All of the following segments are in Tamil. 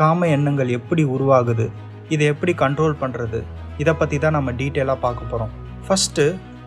காம எண்ணங்கள் எப்படி உருவாகுது? இதை எப்படி கண்ட்ரோல் பண்ணுறது இதை பற்றி தான் நம்ம டீட்டெயிலாக பார்க்க போகிறோம் ஃபஸ்ட்டு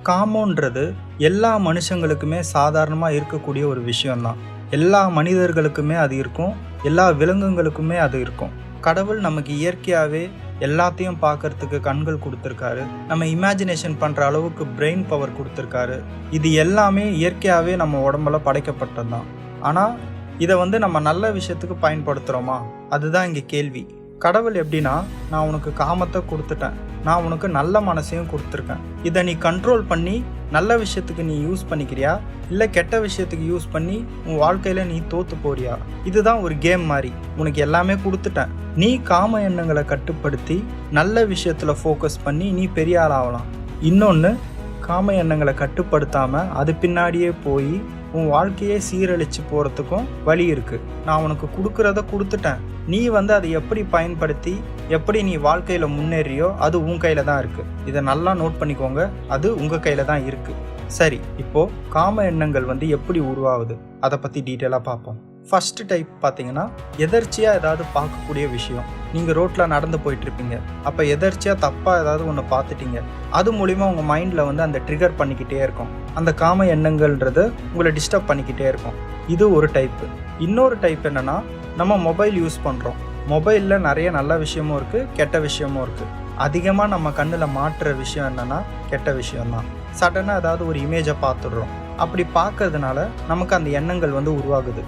காமோன்றது எல்லா மனுஷங்களுக்குமே சாதாரணமாக இருக்கக்கூடிய ஒரு விஷயம்தான். எல்லா மனிதர்களுக்குமே அது இருக்கும். எல்லா விலங்குகளுக்குமே அது இருக்கும். கடவுள் நமக்கு இயற்கையாகவே எல்லாத்தையும் பார்க்கறதுக்கு கண்கள் கொடுத்துருக்காரு. நம்ம இமேஜினேஷன் பண்ணுற அளவுக்கு பிரெயின் பவர் கொடுத்துருக்காரு. இது எல்லாமே இயற்கையாகவே நம்ம உடம்புல படைக்கப்பட்டது தான் ஆனால் இதை வந்து நம்ம நல்ல விஷயத்துக்கு பயன்படுத்துகிறோமா அதுதான் இங்கே கேள்வி. கடவுள் எப்படின்னா நான் உனக்கு காமத்தை கொடுத்துட்டேன். நான் உனக்கு நல்ல மனசையும் கொடுத்துருக்கேன். இதை நீ கண்ட்ரோல் பண்ணி நல்ல விஷயத்துக்கு நீ யூஸ் பண்ணிக்கிறியா? இல்லை கெட்ட விஷயத்துக்கு யூஸ் பண்ணி உன் வாழ்க்கையில் நீ தோற்று போறியா? இதுதான் ஒரு கேம் மாதிரி. உனக்கு எல்லாமே கொடுத்துட்டேன். நீ காம எண்ணங்களை கட்டுப்படுத்தி நல்ல விஷயத்தில் ஃபோக்கஸ் பண்ணி நீ பெரிய ஆள் ஆகலாம் இன்னொன்று காம எண்ணங்களை கட்டுப்படுத்தாமல் அது பின்னாடியே போய் உன் வாழ்க்கையே சீரழிச்சு போகிறதுக்கும் வழி இருக்குது நான் உனக்கு கொடுக்குறத கொடுத்துட்டேன். நீ வந்து அதை எப்படி பயன்படுத்தி எப்படி நீ வாழ்க்கையில் முன்னேறியோ அது உன் கையில் தான் இருக்குது இதை நல்லா நோட் பண்ணிக்கோங்க. அது உங்கள் கையில் தான் இருக்குது சரி இப்போது காம எண்ணங்கள் வந்து எப்படி உருவாகுது? அதை பற்றி டீட்டெயிலாக பார்ப்போம். ஃபர்ஸ்ட் டைப் பார்த்தீங்கன்னா எதர்ச்சியாக ஏதாவது பார்க்கக்கூடிய விஷயம். நீங்கள் ரோட்டில் நடந்து போயிட்டுருப்பீங்க. அப்போ எதர்ச்சியாக தப்பாக ஏதாவது ஒன்று பார்த்துட்டீங்க. அது மூலிமா உங்கள் மைண்டில் வந்து அந்த ட்ரிகர் பண்ணிக்கிட்டே இருக்கும். அந்த காம எண்ணங்கள்ன்றது உங்களை டிஸ்டர்ப் பண்ணிக்கிட்டே இருக்கும். இது ஒரு டைப்பு இன்னொரு டைப் என்னென்னா நம்ம மொபைல் யூஸ் பண்ணுறோம் மொபைலில் நிறைய நல்ல விஷயமும் இருக்குது கெட்ட விஷயமும் இருக்குது அதிகமாக நம்ம கண்ணில் மாற்றுற விஷயம் என்னென்னா கெட்ட விஷயம்தான். சடனாக ஏதாவது ஒரு இமேஜை பார்த்துடுறோம். அப்படி பார்க்கறதுனால நமக்கு அந்த எண்ணங்கள் வந்து உருவாகுது.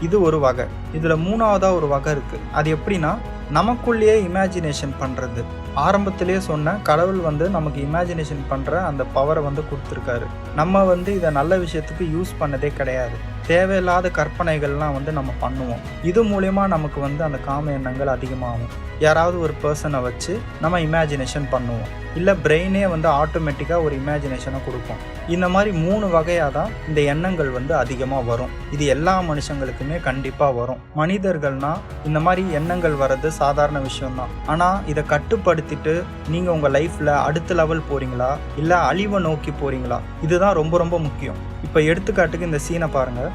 இது ஒரு வகை. இதில் மூணாவதாக ஒரு வகை இருக்குது அது எப்படின்னா நமக்குள்ளேயே இமேஜினேஷன் பண்ணுறது ஆரம்பத்திலேயே சொன்ன கடவுள் வந்து நமக்கு இமேஜினேஷன் பண்ணுற அந்த பவரை வந்து கொடுத்துருக்காரு. நம்ம வந்து இதை நல்ல விஷயத்துக்கு யூஸ் பண்ணதே கிடையாது. தேவையில்லாத கற்பனைகள்லாம் வந்து நம்ம பண்ணுவோம். இது மூலயமா நமக்கு வந்து அந்த காம எண்ணங்கள் அதிகமாகும். யாராவது ஒரு பர்சனை வச்சு நம்ம இமேஜினேஷன் பண்ணுவோம். இல்லை பிரெயினே வந்து ஆட்டோமேட்டிக்காக ஒரு இமேஜினேஷனை கொடுக்கும் இந்த மாதிரி மூணு வகையாக தான் இந்த எண்ணங்கள் வந்து அதிகமாக வரும். இது எல்லா மனுஷங்களுக்குமே கண்டிப்பாக வரும். மனிதர்கள்னால் இந்த மாதிரி எண்ணங்கள் வர்றது சாதாரண விஷயம்தான். ஆனால் இதை கட்டுப்படுத்திட்டு நீங்கள் உங்கள் லைஃப்பில் அடுத்த லெவல் போகிறீங்களா இல்லை அழிவை நோக்கி போகிறீங்களா இதுதான் ரொம்ப ரொம்ப முக்கியம். இப்போ எடுத்துக்காட்டுக்கு இந்த சீனை பாருங்கள்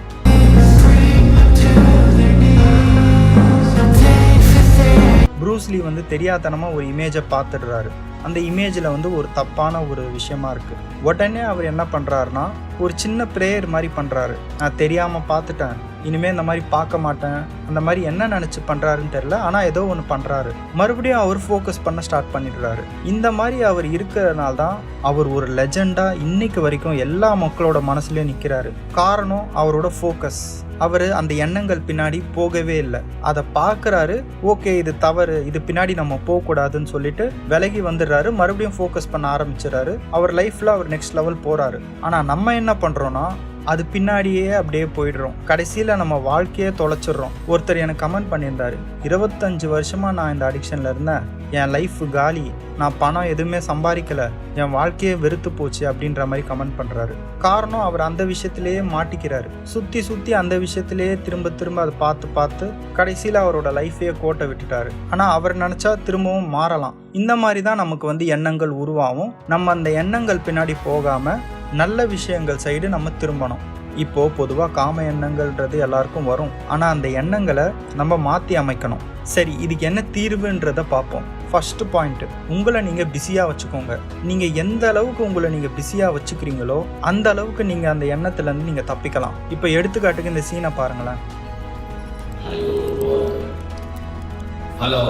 ப்ரூஸ்லி வந்து தெரியாதனமாக ஒரு இமேஜை பார்த்துடுறாரு. அந்த இமேஜில் வந்து ஒரு தப்பான ஒரு விஷயமா இருக்குது உடனே அவர் என்ன பண்ணுறாருனா ஒரு சின்ன ப்ரேயர் மாதிரி பண்ணுறாரு நான் தெரியாமல் பார்த்துட்டேன். இனிமேல் இந்த மாதிரி பார்க்க மாட்டேன். அந்த மாதிரி என்ன நினச்சி பண்ணுறாருன்னு தெரில ஆனால் ஏதோ ஒன்று பண்ணுறாரு மறுபடியும் அவர் ஃபோக்கஸ் பண்ண ஸ்டார்ட் பண்ணிடுறாரு. இந்த மாதிரி அவர் இருக்கிறதுனால தான் அவர் ஒரு லெஜெண்டாக இன்னைக்கு வரைக்கும் எல்லா மக்களோட மனசுலேயும் நிற்கிறாரு காரணம் அவரோட ஃபோக்கஸ் அவர் அந்த எண்ணங்கள் பின்னாடி போகவே இல்லை. அதை பார்க்குறாரு ஓகே இது தவறு. இது பின்னாடி நம்ம போகக்கூடாதுன்னு சொல்லிட்டு விலகி வந்துடுறாரு. மறுபடியும் ஃபோக்கஸ் பண்ண ஆரம்பிச்சிடறாரு. அவர் லைஃப்பில் அவர் நெக்ஸ்ட் லெவல் போகிறாரு ஆனால் நம்ம என்ன பண்ணுறோன்னா அது பின்னாடியே அப்படியே போயிடுறோம். கடைசியில் நம்ம வாழ்க்கையே தொலைச்சிடுறோம். ஒருத்தர் எனக்கு கமெண்ட் பண்ணியிருந்தாரு. இருபத்தஞ்சு வருஷமாக நான் இந்த அடிக்ஷனில் இருந்தேன். என் லைஃப் காலி. நான் பணம் எதுவுமே சம்பாதிக்கலை. என் வாழ்க்கையே வெறுத்து போச்சு அப்படின்ற மாதிரி கமெண்ட் பண்ணுறாரு காரணம் அவர் அந்த விஷயத்திலேயே மாட்டிக்கிறாரு. சுற்றி சுற்றி அந்த விஷயத்திலேயே திரும்ப திரும்ப அதை பார்த்து பார்த்து கடைசியில் அவரோட லைஃபையே கோட்டை விட்டுட்டாரு. ஆனால் அவர் நினச்சா திரும்பவும் மாறலாம். இந்த மாதிரி தான் நமக்கு வந்து எண்ணங்கள் உருவாகும். நம்ம அந்த எண்ணங்கள் பின்னாடி போகாமல் நல்ல விஷயங்கள் சைடு நம்ம திரும்பணும். இப்போ பொதுவாக காம எண்ணங்கள்ன்றது எல்லாருக்கும் வரும். ஆனால் அந்த எண்ணங்களை நம்ம மாற்றி அமைக்கணும். சரி இதுக்கு என்ன தீர்வுன்றதை பார்ப்போம். ஃபர்ஸ்ட் பாயிண்ட்டு உங்களை நீங்கள் பிஸியாக வச்சுக்கோங்க. நீங்கள் எந்த அளவுக்கு உங்களை நீங்கள் பிஸியாக வச்சுக்கிறீங்களோ அந்த அளவுக்கு நீங்கள் அந்த எண்ணத்துலேருந்து நீங்கள் தப்பிக்கலாம். இப்போ எடுத்துக்காட்டுக்கு இந்த சீனை பாருங்களேன். ஹலோ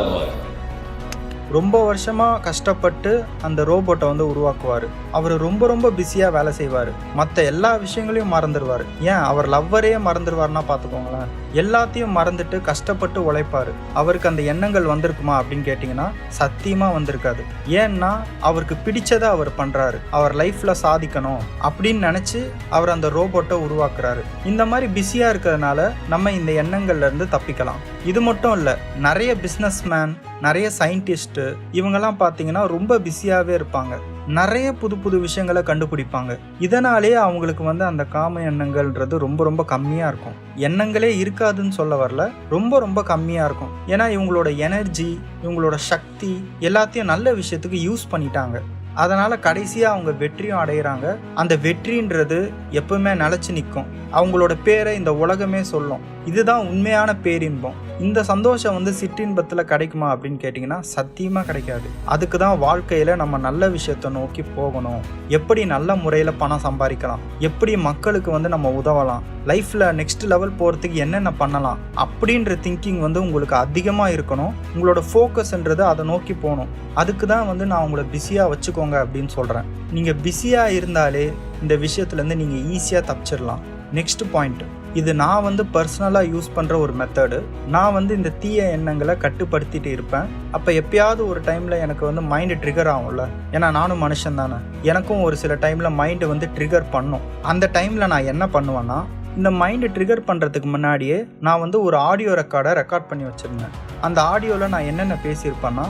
ரொம்ப வருஷமாக கஷ்டப்பட்டு அந்த ரோபோட்டை வந்து உருவாக்குவார். அவர் ரொம்ப ரொம்ப பிஸியாக வேலை செய்வார். மற்ற எல்லா விஷயங்களையும் மறந்துடுவார். ஏன்? அவர் லவ்வரையே மறந்துடுவார்னா பார்த்துக்கோங்களேன். எல்லாத்தையும் மறந்துட்டு கஷ்டப்பட்டு உழைப்பார். அவருக்கு அந்த எண்ணங்கள் வந்திருக்குமா அப்படின்னு கேட்டிங்கன்னா சத்தியமாக வந்திருக்காது. ஏன்னா அவருக்கு பிடிச்சதை அவர் பண்ணுறாரு அவர் லைஃப்பில் சாதிக்கணும் அப்படின்னு நினச்சி அவர் அந்த ரோபோட்டை உருவாக்குறாரு. இந்த மாதிரி பிஸியாக இருக்கிறதுனால நம்ம இந்த எண்ணங்கள்லேருந்து தப்பிக்கலாம். இது மட்டும் இல்லை நிறைய பிஸ்னஸ் மேன் நிறைய சயின்டிஸ்ட்டு இவங்கெல்லாம் பார்த்தீங்கன்னா ரொம்ப பிஸியாகவே இருப்பாங்க. நிறைய புது புது விஷயங்களை கண்டுபிடிப்பாங்க. இதனாலேயே அவங்களுக்கு வந்து அந்த காம எண்ணங்கள்ன்றது ரொம்ப ரொம்ப கம்மியாக இருக்கும். எண்ணங்களே இருக்காதுன்னு சொல்ல வரல ரொம்ப ரொம்ப கம்மியாக இருக்கும். ஏன்னா இவங்களோட எனர்ஜி இவங்களோட சக்தி எல்லாத்தையும் நல்ல விஷயத்துக்கு யூஸ் பண்ணிட்டாங்க. அதனால் கடைசியாக அவங்க வெற்றியும் அடையிறாங்க. அந்த வெற்றின்றது எப்பவுமே நிலச்சி நிற்கும். அவங்களோட பேரை இந்த உலகமே சொல்லும். இதுதான் உண்மையான பேரின்பம். இந்த சந்தோஷம் வந்து சிற்றின்பத்தில் கிடைக்குமா அப்படின்னு கேட்டிங்கன்னா சத்தியமாக கிடைக்காது. அதுக்கு தான் வாழ்க்கையில் நம்ம நல்ல விஷயத்தை நோக்கி போகணும். எப்படி நல்ல முறையில் பணம் சம்பாதிக்கலாம்? எப்படி மக்களுக்கு வந்து நம்ம உதவலாம்? லைஃப்பில் நெக்ஸ்ட் லெவல் போகிறதுக்கு என்னென்ன பண்ணலாம்? அப்படின்ற திங்கிங் வந்து உங்களுக்கு அதிகமாக இருக்கணும். உங்களோட ஃபோக்கஸ்ன்றது அதை நோக்கி போகணும். அதுக்கு தான் வந்து நான் உங்களை பிஸியாக வச்சுக்கோங்க அப்படின்னு சொல்கிறேன் நீங்கள் பிஸியாக இருந்தாலே இந்த விஷயத்துலேருந்து நீங்கள் ஈஸியாக தப்பிச்சிடலாம். நெக்ஸ்ட் பாயிண்ட் இது நான் வந்து பர்சனலாக யூஸ் பண்ணுற ஒரு மெத்தடு நான் வந்து இந்த தீய எண்ணங்களை கட்டுப்படுத்திட்டு இருப்பேன். அப்போ எப்பயாவது ஒரு டைமில் எனக்கு வந்து மைண்டு ட்ரிகர் ஆகும்ல. ஏன்னா நானும் மனுஷன் தானே. எனக்கும் ஒரு சில டைமில் மைண்டு வந்து ட்ரிகர் பண்ணும். அந்த டைமில் நான் என்ன பண்ணுவேன்னா இந்த மைண்டு ட்ரிகர் பண்ணுறதுக்கு முன்னாடியே நான் வந்து ஒரு ஆடியோ ரெக்கார்டை ரெக்கார்ட் பண்ணி வச்சுருந்தேன். அந்த ஆடியோவில் நான் என்னென்ன பேசியிருப்பேன்னா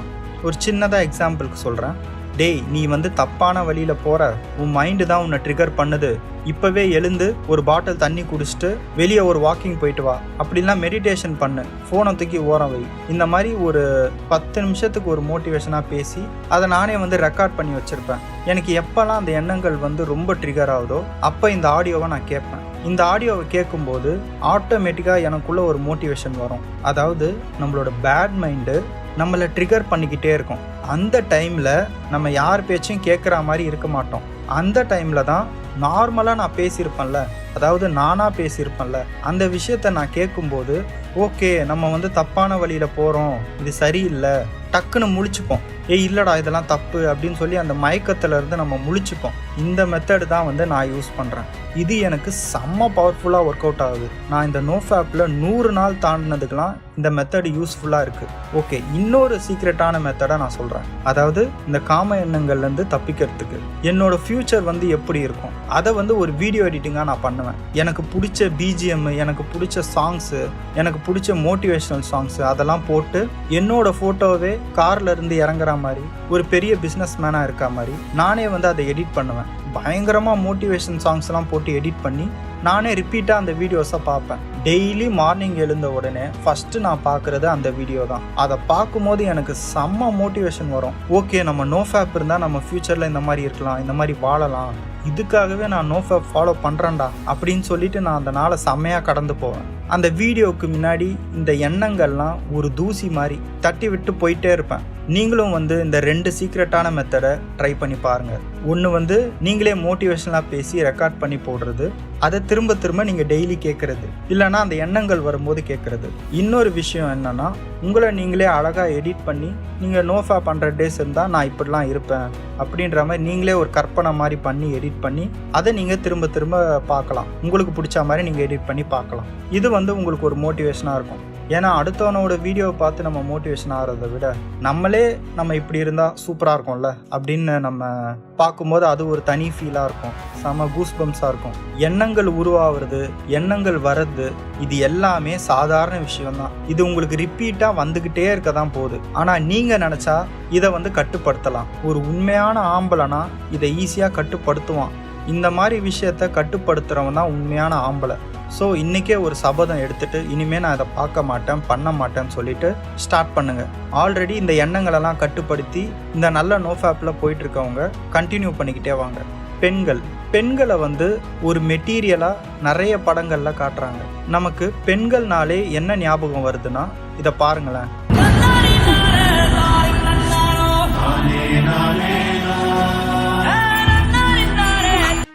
ஒரு சின்னதாக எக்ஸாம்பிளுக்கு சொல்கிறேன் டேய் நீ வந்து தப்பான வழியில் போகிற உன் மைண்டு தான் உன்னை ட்ரிகர் பண்ணுது. இப்போவே எழுந்து ஒரு பாட்டில் தண்ணி குடிச்சிட்டு வெளியே ஒரு வாக்கிங் போயிட்டு வா. அப்படிலாம் மெடிடேஷன் பண்ணு. ஃபோனை தூக்கி ஓரம் வை. இந்த மாதிரி ஒரு பத்து நிமிஷத்துக்கு ஒரு மோட்டிவேஷனாக பேசி அதை நானே வந்து ரெக்கார்ட் பண்ணி வச்சுருப்பேன். எனக்கு எப்போல்லாம் அந்த எண்ணங்கள் வந்து ரொம்ப ட்ரிகர் ஆகுதோ அப்போ இந்த ஆடியோவை நான் கேட்பேன். இந்த ஆடியோவை கேட்கும்போது ஆட்டோமேட்டிக்காக எனக்குள்ள ஒரு மோட்டிவேஷன் வரும். அதாவது நம்மளோட பேட் மைண்டு நம்மளை ட்ரிகர் பண்ணிக்கிட்டே இருக்கும். அந்த டைமில் நம்ம யார் பேச்சையும் கேட்குற மாதிரி இருக்க மாட்டோம். அந்த டைமில் தான் நார்மலாக நான் பேசியிருப்பேன்ல. அதாவது நானாக பேசியிருப்பேன்ல. அந்த விஷயத்த நான் கேட்கும்போது ஓகே நம்ம வந்து தப்பான வழியில் போகிறோம் இது சரியில்லை. டக்குன்னு முழிச்சுப்போம். ஏய் இல்லைடா இதெல்லாம் தப்பு. அப்படின்னு சொல்லி அந்த மயக்கத்துலேருந்து நம்ம முழிச்சுப்போம். இந்த மெத்தடு தான் வந்து நான் யூஸ் பண்ணுறேன் இது எனக்கு செம்ம பவர்ஃபுல்லாக ஒர்க் அவுட் ஆகுது. நான் இந்த நோ ஃபேப்பில் நூறு நாள் தாண்டினதுக்கெலாம் இந்த மெத்தடு யூஸ்ஃபுல்லாக இருக்குது ஓகே இன்னொரு சீக்ரெட்டான மெத்தடை நான் சொல்கிறேன் அதாவது இந்த காம எண்ணங்கள்லேருந்து தப்பிக்கிறதுக்கு. என்னோட ஃப்யூச்சர் வந்து எப்படி இருக்கும்? அதை வந்து ஒரு வீடியோ எடிட்டிங்காக நான் பண்ணுவேன். எனக்கு பிடிச்ச பிஜிஎம் எனக்கு பிடிச்ச சாங்ஸு எனக்கு பிடிச்ச மோட்டிவேஷனல் சாங்ஸு அதெல்லாம் போட்டு என்னோடய ஃபோட்டோவே கார்லேருந்து இறங்குற மாதிரி ஒரு பெரிய பிஸ்னஸ் மேனாக இருக்க மாதிரி நானே வந்து அதை எடிட் பண்ணுவேன். பயங்கரமாக மோட்டிவேஷன் சாங்ஸ்லாம் போட்டு எடிட் பண்ணி நானே ரிப்பீட்டாக அந்த வீடியோஸை பார்ப்பேன். டெய்லி மார்னிங் எழுந்த உடனே ஃபஸ்ட்டு நான் பார்க்குறது அந்த வீடியோ தான். அதை பார்க்கும்போது எனக்கு செம்ம மோட்டிவேஷன் வரும். ஓகே நம்ம நோ ஃபேப் இருந்தால் நம்ம ஃப்யூச்சரில் இந்த மாதிரி இருக்கலாம் இந்த மாதிரி வாழலாம். இதுக்காகவே நான் நோ ஃபேப் ஃபாலோ பண்ணுறேன்டா அப்படின்னு சொல்லிட்டு நான் அந்த நாளை செம்மையாக கடந்து போவேன். அந்த வீடியோவுக்கு முன்னாடி இந்த எண்ணங்கள்லாம் ஒரு தூசி மாதிரி தட்டி விட்டு போயிட்டே இருப்பேன். நீங்களும் வந்து இந்த ரெண்டு சீக்ரெட்டான மெத்தடை ட்ரை பண்ணி பாருங்கள் ஒன்று வந்து நீங்களே மோட்டிவேஷனலாக பேசி ரெக்கார்ட் பண்ணி போடுறது. அதை திரும்ப திரும்ப நீங்கள் டெய்லி கேட்குறது இல்லைனா அந்த எண்ணங்கள் வரும்போது கேட்குறது இன்னொரு விஷயம் என்னென்னா உங்களை நீங்களே அழகாக எடிட் பண்ணி நீங்கள் நோஃபா பண்ணுற டேஸ் இருந்தால் நான் இப்படிலாம் இருப்பேன் அப்படின்ற மாதிரி நீங்களே ஒரு கற்பனை மாதிரி பண்ணி எடிட் பண்ணி அதை நீங்கள் திரும்ப திரும்ப பார்க்கலாம். உங்களுக்கு பிடிச்ச மாதிரி நீங்கள் எடிட் பண்ணி பார்க்கலாம். இது வந்து உங்களுக்கு ஒரு மோட்டிவேஷனாக இருக்கும். ஏன்னா அடுத்தவனோட வீடியோவை பார்த்து நம்ம மோட்டிவேஷன் ஆகிறத விட நம்மளே நம்ம இப்படி இருந்தால் சூப்பராக இருக்கும்ல? அப்படின்னு நம்ம பார்க்கும்போது அது ஒரு தனி ஃபீலாக இருக்கும். செம கூஸ் பம்ஸாக இருக்கும். எண்ணங்கள் உருவாகிறது எண்ணங்கள் வர்றது இது எல்லாமே சாதாரண விஷயம்தான். இது உங்களுக்கு ரிப்பீட்டாக வந்துக்கிட்டே இருக்க தான் போகுது. ஆனால் நீங்கள் நினச்சா இதை வந்து கட்டுப்படுத்தலாம். ஒரு உண்மையான ஆம்பளைனா இதை ஈஸியாக கட்டுப்படுத்துவான். இந்த மாதிரி விஷயத்த கட்டுப்படுத்துகிறவன் தான் உண்மையான ஆம்பளை. ஸோ இன்றைக்கே ஒரு சபதம் எடுத்துகிட்டு இனிமேல் நான் அதை பார்க்க மாட்டேன் பண்ண மாட்டேன்னு சொல்லிட்டு ஸ்டார்ட் பண்ணுங்கள் ஆல்ரெடி இந்த எண்ணங்களெல்லாம் கட்டுப்படுத்தி இந்த நல்ல நோஃபேப்பில் போயிட்டுருக்கவங்க கண்டினியூ பண்ணிக்கிட்டே வாங்க. பெண்கள். பெண்களை வந்து ஒரு மெட்டீரியலாக நிறைய படங்களில் காட்டுறாங்க. நமக்கு பெண்கள்னாலே என்ன ஞாபகம் வருதுன்னா இதை பாருங்களேன்.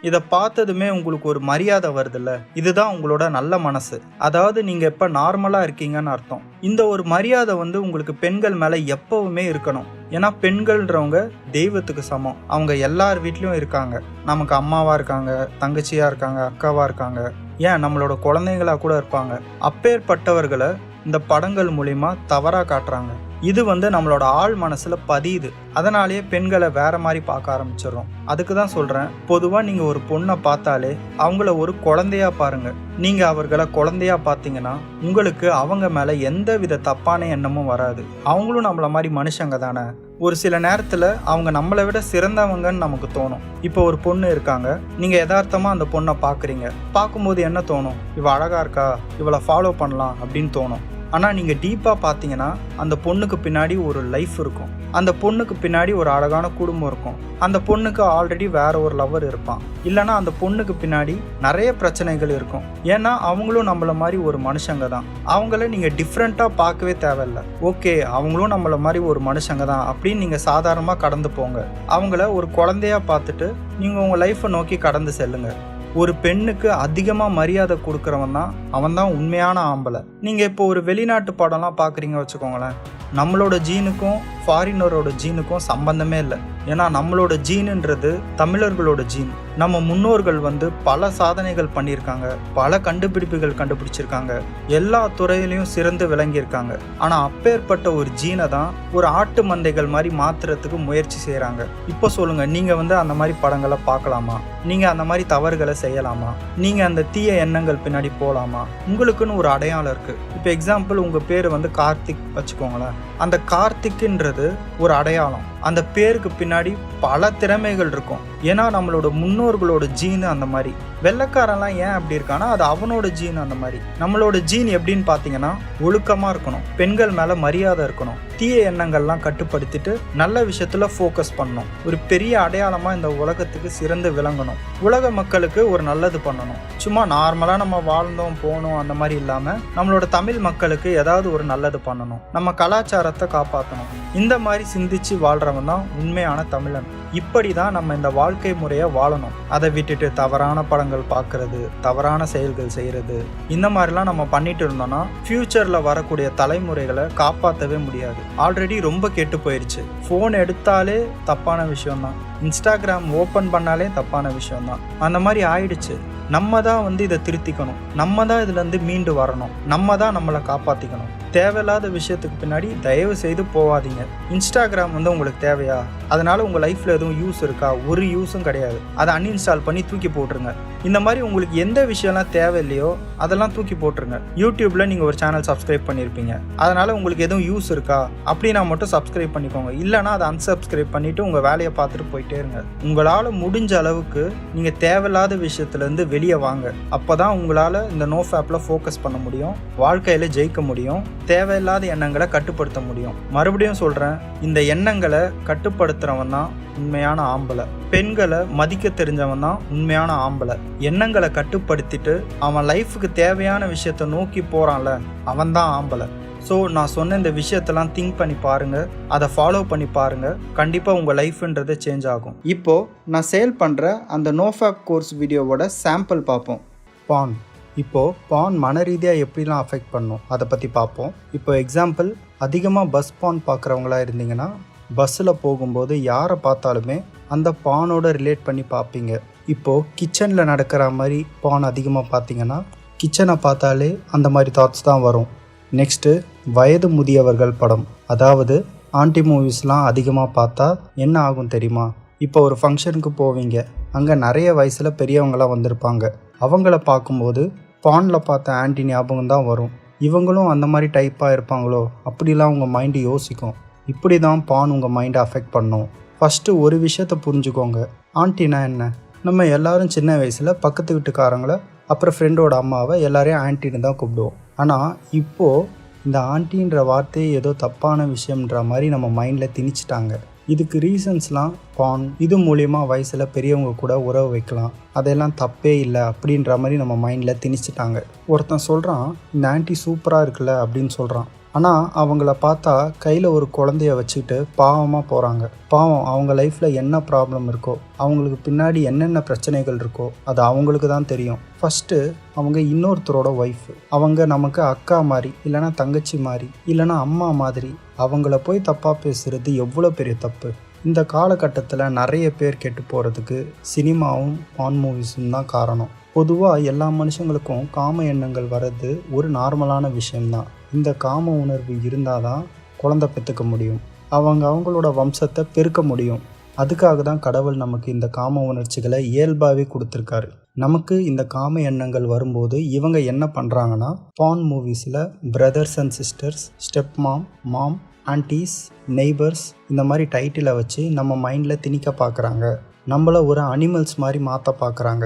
இதை பார்த்ததுமே உங்களுக்கு ஒரு மரியாதை வருதுல்ல? இதுதான் உங்களோட நல்ல மனசு. அதாவது நீங்க எப்ப நார்மலா இருக்கீங்கன்னு அர்த்தம். இந்த ஒரு மரியாதை வந்து உங்களுக்கு பெண்கள் மேல எப்பவுமே இருக்கணும். ஏன்னா பெண்கள்ன்றவங்க தெய்வத்துக்கு சமம். அவங்க எல்லார் வீட்லயும் இருக்காங்க. நமக்கு அம்மாவா இருக்காங்க தங்கச்சியா இருக்காங்க அக்காவா இருக்காங்க. ஏன்? நம்மளோட குழந்தைங்களா கூட இருப்பாங்க. அப்பேற்பட்டவர்களை இந்த படங்கள் மூலிமா தவறா காட்டுறாங்க. இது வந்து நம்மளோட ஆள் மனசுல பதியுது. அதனாலேயே பெண்களை வேற மாதிரி பார்க்க ஆரம்பிச்சிடுறோம். அதுக்கு தான் சொல்றேன் பொதுவா நீங்க ஒரு பொண்ணை பார்த்தாலே அவங்கள ஒரு குழந்தையா பாருங்க. நீங்க அவர்களை குழந்தையா பார்த்தீங்கன்னா உங்களுக்கு அவங்க மேல எந்த வித தப்பான எண்ணமும் வராது. அவங்களும் நம்மள மாதிரி மனுஷங்க தானே. ஒரு சில நேரத்தில் அவங்க நம்மளை விட சிறந்தவங்கன்னு நமக்கு தோணும். இப்போ ஒரு பொண்ணு இருக்காங்க நீங்கள் யதார்த்தமாக அந்த பொண்ணை பார்க்குறீங்க. பார்க்கும்போது என்ன தோணும்? இவ அழகா இருக்கா? இவளை ஃபாலோ பண்ணலாம் அப்படின்னு தோணும். ஆனால் நீங்கள் டீப்பாக பார்த்தீங்கன்னா அந்த பொண்ணுக்கு பின்னாடி ஒரு லைஃப் இருக்கும். அந்த பொண்ணுக்கு பின்னாடி ஒரு அழகான குடும்பம் இருக்கும். அந்த பொண்ணுக்கு ஆல்ரெடி வேற ஒரு லவர் இருப்பான். இல்லைன்னா அந்த பொண்ணுக்கு பின்னாடி நிறைய பிரச்சனைகள் இருக்கும். ஏன்னா அவங்களும் நம்மள மாதிரி ஒரு மனுஷங்க தான். அவங்கள நீங்கள் டிஃப்ரெண்ட்டாக பார்க்கவே தேவையில்ல. ஓகே அவங்களும் நம்மள மாதிரி ஒரு மனுஷங்க தான் அப்படின்னு நீங்கள் சாதாரணமாக கடந்து போங்க. அவங்கள ஒரு குழந்தையா பார்த்துட்டு நீங்கள் உங்கள் லைஃப்பை நோக்கி கடந்து செல்லுங்கள் ஒரு பெண்ணுக்கு அதிகமாக மரியாதை கொடுக்குறவன் தான் அவன் தான் உண்மையான ஆம்பளை. நீங்கள் இப்போ ஒரு வெளிநாட்டு படம்லாம் பார்க்குறீங்க வச்சுக்கோங்களேன் நம்மளோட ஜீனுக்கும் ஃபாரினரோட ஜீனுக்கும் சம்பந்தமே இல்லை. ஏன்னா நம்மளோட ஜீனுன்றது தமிழர்களோட ஜீன். நம்ம முன்னோர்கள் வந்து பல சாதனைகள் பண்ணியிருக்காங்க பல கண்டுபிடிப்புகள் கண்டுபிடிச்சிருக்காங்க எல்லா துறையிலையும் சிறந்து விளங்கியிருக்காங்க. ஆனால் அப்பேற்பட்ட ஒரு ஜீனை தான் ஒரு ஆட்டு மந்தைகள் மாதிரி மாத்துறதுக்கு முயற்சி செய்கிறாங்க இப்போ சொல்லுங்கள் நீங்கள் வந்து அந்த மாதிரி படங்களை பார்க்கலாமா? நீங்கள் அந்த மாதிரி தவறுகளை செய்யலாமா? நீங்கள் அந்த தீய எண்ணங்கள் பின்னாடி போகலாமா உங்களுக்குன்னு ஒரு அடையாளம் இருக்குது இப்போ எக்ஸாம்பிள் உங்கள் பேர் வந்து கார்த்திக் வச்சுக்கோங்களேன். அந்த கார்த்திக்ன்றது ஒரு அடையாளம். அந்த பேருக்கு பின்னாடி பல திறமைகள் இருக்கும். ஏன்னா நம்மளோட முன்னோர்களோட ஜீனு அந்த மாதிரி. வெள்ளக்காரன்லாம் ஏன் அப்படி இருக்கானா அது அவனோட ஜீன் அந்த மாதிரி. நம்மளோட ஜீன் எப்படின்னு பார்த்தீங்கன்னா ஒழுக்கமாக இருக்கணும். பெண்கள் மேலே மரியாதை இருக்கணும். தீய எண்ணங்கள்லாம் கட்டுப்படுத்திட்டு நல்ல விஷயத்தில் ஃபோக்கஸ் பண்ணணும். ஒரு பெரிய அடையாளமாக இந்த உலகத்துக்கு சிறந்து விளங்கணும். உலக மக்களுக்கு ஒரு நல்லது பண்ணணும். சும்மா நார்மலாக நம்ம வாழ்ந்தோம் போனோம் அந்த மாதிரி இல்லாமல் நம்மளோட தமிழ் மக்களுக்கு ஏதாவது ஒரு நல்லது பண்ணணும். நம்ம கலாச்சாரத்தை காப்பாற்றணும் இந்த மாதிரி சிந்திச்சு வாழ்கிறவன் தான் உண்மையான தமிழன். இப்படி தான் நம்ம இந்த வாழ்க்கை முறையை வாழணும். அதை விட்டுட்டு தவறான படங்கள் பார்க்கறது தவறான செயல்கள் செய்கிறது இந்த மாதிரிலாம் நம்ம பண்ணிட்டு இருந்தோம்னா ஃப்யூச்சரில் வரக்கூடிய தலைமுறைகளை காப்பாற்றவே முடியாது. ஆல்ரெடி ரொம்ப கெட்டு போயிடுச்சு ஃபோன் எடுத்தாலே தப்பான விஷயம்தான். இன்ஸ்டாகிராம் ஓப்பன் பண்ணாலே தப்பான விஷயம்தான். அந்த மாதிரி ஆயிடுச்சு. நம்ம தான் வந்து இதை திருத்திக்கணும். நம்ம தான் இதுலேருந்து மீண்டு வரணும். நம்ம தான் நம்மளை காப்பாற்றிக்கணும் தேவையில்லாத விஷயத்துக்கு பின்னாடி தயவு செய்து போகாதீங்க. இன்ஸ்டாகிராம் வந்து உங்களுக்கு தேவையா? அதனால உங்கள் லைஃப்பில் எதுவும் யூஸ் இருக்கா? ஒரு யூஸும் கிடையாது. அதை அன்இன்ஸ்டால் பண்ணி தூக்கி போட்டுருங்க. இந்த மாதிரி உங்களுக்கு எந்த விஷயம்லாம் தேவையில்லையோ அதெல்லாம் தூக்கி போட்டுருங்க. யூடியூப்பில் நீங்கள் ஒரு சேனல் சப்ஸ்கிரைப் பண்ணியிருப்பீங்க அதனால உங்களுக்கு எதுவும் யூஸ் இருக்கா? அப்படின்னா மட்டும் சப்ஸ்கிரைப் பண்ணிக்கோங்க. இல்லைனா அதை அன்சப்ஸ்கிரைப் பண்ணிவிட்டு உங்கள் வேலையை பார்த்துட்டு போயிட்டே இருங்க. உங்களால் முடிஞ்ச அளவுக்கு நீங்கள் தேவையில்லாத விஷயத்துலேருந்து வெளியே வாங்க. அப்போ தான் உங்களால் இந்த நோ ஃபேப்பில் ஃபோக்கஸ் பண்ண முடியும். வாழ்க்கையில் ஜெயிக்க முடியும். தேவையில்லாத எண்ணங்களை கட்டுப்படுத்த முடியும். மறுபடியும் சொல்கிறேன் இந்த எண்ணங்களை கட்டுப்படுத்த கட்டுப்படுத்துகிறவன் தான் உண்மையான ஆம்பளை. பெண்களை மதிக்க தெரிஞ்சவன் தான் உண்மையான ஆம்பளை. எண்ணங்களை கட்டுப்படுத்திட்டு அவன் லைஃபுக்கு தேவையான விஷயத்த நோக்கி போகிறான்ல அவன் தான் ஆம்பளை. ஸோ நான் சொன்ன இந்த விஷயத்தெல்லாம் திங்க் பண்ணி பாருங்க. அதை ஃபாலோ பண்ணி பாருங்க. கண்டிப்பாக உங்கள் லைஃப்ன்றது சேஞ்ச் ஆகும். இப்போ நான் சேல் பண்ணுற அந்த நோஃபேப் கோர்ஸ் வீடியோவோட சாம்பிள் பார்ப்போம். பான் இப்போது பான் மன ரீதியாக எப்படிலாம் அஃபெக்ட் பண்ணும்? அதை பற்றி பார்ப்போம். இப்போ எக்ஸாம்பிள் அதிகமாக பஸ் பான் பார்க்குறவங்களா இருந்தீங்கன்னா பஸ்ஸில் போகும்போது யாரை பார்த்தாலுமே அந்த பானோட ரிலேட் பண்ணி பார்ப்பீங்க. இப்போது கிச்சனில் நடக்கிற மாதிரி பான் அதிகமாக பார்த்தீங்கன்னா கிச்சனை பார்த்தாலே அந்த மாதிரி தாட்ஸ் தான் வரும். நெக்ஸ்ட்டு வயது முதியவர்கள் படம். அதாவது ஆண்டி மூவிஸ்லாம் அதிகமாக பார்த்தா என்ன ஆகும் தெரியுமா? இப்போ ஒரு ஃபங்க்ஷனுக்கு போவீங்க. அங்கே நிறைய வயசில் பெரியவங்களாம் வந்திருப்பாங்க. அவங்கள பார்க்கும்போது பானில் பார்த்த ஆண்டி ஞாபகம் தான் வரும். இவங்களும் அந்த மாதிரி டைப்பாக இருப்பாங்களோ? அப்படிலாம் உங்கள் மைண்டு யோசிக்கும். இப்படி தான் பான் உங்கள் மைண்டை அஃபெக்ட் பண்ணும். ஃபஸ்ட்டு ஒரு விஷயத்த புரிஞ்சுக்கோங்க. ஆண்டினா என்ன? நம்ம எல்லாரும் சின்ன வயசில் பக்கத்து வீட்டுக்காரங்களை அப்புறம் ஃப்ரெண்டோட அம்மாவை எல்லாரையும் ஆண்டின்னு தான் கூப்பிடுவோம். ஆனால் இப்போது இந்த ஆண்டின்ற வார்த்தையே ஏதோ தப்பான விஷயம்ன்ற மாதிரி நம்ம மைண்டில் திணிச்சிட்டாங்க. இதுக்கு ரீசன்ஸ்லாம் பான் இது மூலியமா வயசில் பெரியவங்க கூட உறவு வைக்கலாம். அதெல்லாம் தப்பே இல்லை அப்படின்ற மாதிரி நம்ம மைண்டில் திணிச்சிட்டாங்க. ஒருத்தன் சொல்கிறான் இந்த ஆன்ட்டி சூப்பராக இருக்குல்ல அப்படின்னு சொல்கிறான் ஆனால் அவங்கள பார்த்தா கையில் ஒரு குழந்தைய வச்சுக்கிட்டு பாவமாக போகிறாங்க பாவம் அவங்க லைஃப்பில் என்ன ப்ராப்ளம் இருக்கோ அவங்களுக்கு பின்னாடி என்னென்ன பிரச்சனைகள் இருக்கோ அது அவங்களுக்கு தான் தெரியும். ஃபஸ்ட்டு அவங்க இன்னொருத்தரோட ஒய்ஃப் அவங்க நமக்கு அக்கா மாதிரி இல்லைனா தங்கச்சி மாதிரி இல்லைனா அம்மா மாதிரி அவங்கள போய் தப்பாக பேசுகிறது எவ்வளோ பெரிய தப்பு? இந்த காலகட்டத்தில் நிறைய பேர் கெட்டு போகிறதுக்கு சினிமாவும் பான் மூவிஸும் தான் காரணம். பொதுவாக எல்லா மனுஷங்களுக்கும் காம எண்ணங்கள் வர்றது ஒரு நார்மலான விஷயம்தான். இந்த காம உணர்வு இருந்தால் தான் குழந்தை பெற்றுக்க முடியும். அவங்க அவங்களோட வம்சத்தை பெருக்க முடியும். அதுக்காக தான் கடவுள் நமக்கு இந்த காம உணர்ச்சிகளை இயல்பாகவே கொடுத்துருக்காரு. நமக்கு இந்த காம எண்ணங்கள் வரும்போது இவங்க என்ன பண்ணுறாங்கன்னா பான் மூவிஸில் brothers and sisters step mom mom aunties neighbours இந்த மாதிரி டைட்டிலை வச்சு நம்ம மைண்டில் திணிக்க பார்க்குறாங்க. நம்மளை ஒரு அனிமல்ஸ் மாதிரி மாற்ற பார்க்குறாங்க.